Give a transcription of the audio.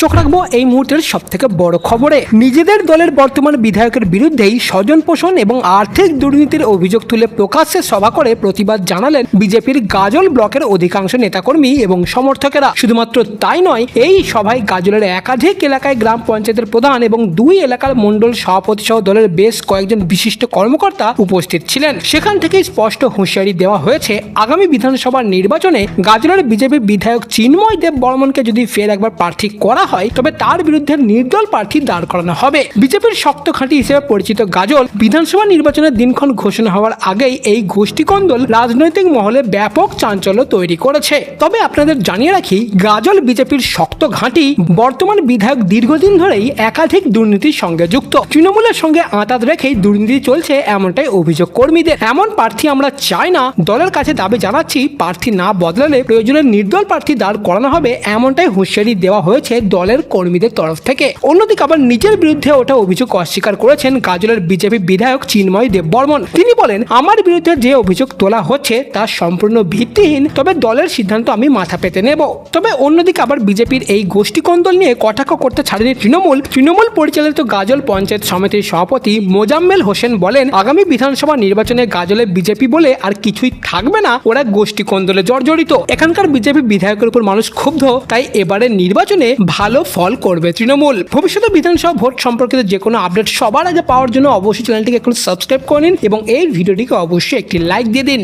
চোখ রাখব এই মুহূর্তের সব থেকে বড় খবরে। নিজেদের দলের বর্তমান বিধায়কের বিরুদ্ধেই স্বজন পোষণ এবং আর্থিক দুর্নীতির অভিযোগ তুলে প্রকাশ্যে সভা করে প্রতিবাদ জানালেন বিজেপির গাজল ব্লকের অধিকাংশ নেতাকর্মী এবং সমর্থকেরা। শুধুমাত্র তাই নয়, এই সভায় গাজলের একাধিক এলাকায় গ্রাম পঞ্চায়েতের প্রধান এবং দুই এলাকার মণ্ডল সভাপতি সহ দলের বেশ কয়েকজন বিশিষ্ট কর্মকর্তা উপস্থিত ছিলেন। সেখান থেকেই স্পষ্ট হুঁশিয়ারি দেওয়া হয়েছে, আগামী বিধানসভার নির্বাচনে গাজলের বিজেপি বিধায়ক চিন্ময় দেব বর্মনকে যদি ফের একবার প্রার্থী করা হয়, তবে তার বিরুদ্ধে নির্দল প্রার্থী দাঁড় করানো হবে। বিজেপির শক্ত খাঁটি হিসেবে পরিচিত গাজল বিধানসভা নির্বাচনের দিনক্ষণ ঘোষণা হওয়ার আগেই এই গোষ্ঠীকন্দল রাজনৈতিক মহলে ব্যাপক চাঞ্চল্য তৈরি করেছে। তবে আপনাদের জানিয়ে রাখি, গাজল বিজেপির শক্ত ঘাঁটি বর্তমান বিধায়ক দীর্ঘদিন ধরেই একাধিক দুর্নীতির সঙ্গে যুক্ত। তৃণমূলের সঙ্গে আঁতাত রেখেই দুর্নীতি চলছে এমনটাই অভিযোগ কর্মীদের। এমন প্রার্থী আমরা চাই না। দলের কাছে দাবি জানাচ্ছি, প্রার্থী না বদলালে প্রয়োজনে নির্দল প্রার্থী দাঁড় করানো হবে, এমনটাই হুঁশিয়ারি দেওয়া হয়েছে দলের কর্মীদের তরফ থেকে। অন্যদিকে আবার নিজের বিরুদ্ধে ওঠা অভিযোগ অস্বীকার করেছেন গাজলের বিজেপি বিধায়ক চিন্ময় দেব বর্মন তিনি বলেন, আমার বিরুদ্ধে যে অভিযোগ তোলা হচ্ছে, তা সম্পূর্ণ ভিত্তিহীন, তবে দলের সিদ্ধান্ত আমি মাথা পেতে নেব। তবে অন্যদিকে আবার বিজেপির এই গোষ্ঠী কন্দল নিয়ে কটাক্ষ করতে ছাড়েনি তৃণমূল। তৃণমূল পরিচালিত গাজল পঞ্চায়েত সমিতির সভাপতি মোজাম্মেল হোসেন বলেন, আগামী বিধানসভা নির্বাচনে গাজলে বিজেপি বলে আর কিছুই থাকবে না, ওরা গোষ্ঠী কন্দলে জর্জরিত। এখানকার বিজেপি বিধায়কের উপর মানুষ ক্ষুব্ধ, তাই এবারের নির্বাচনে ভালো ফল করবে তৃণমূল। ভবিষ্যতে বিধানসভা ভোট সম্পর্কিত যে কোনো আপডেট সবার আগে পাওয়ার জন্য অবশ্যই চ্যানেলটিকে এখন সাবস্ক্রাইব করে নিন এবং এই ভিডিওটিকে অবশ্যই একটি লাইক দিয়ে দিন।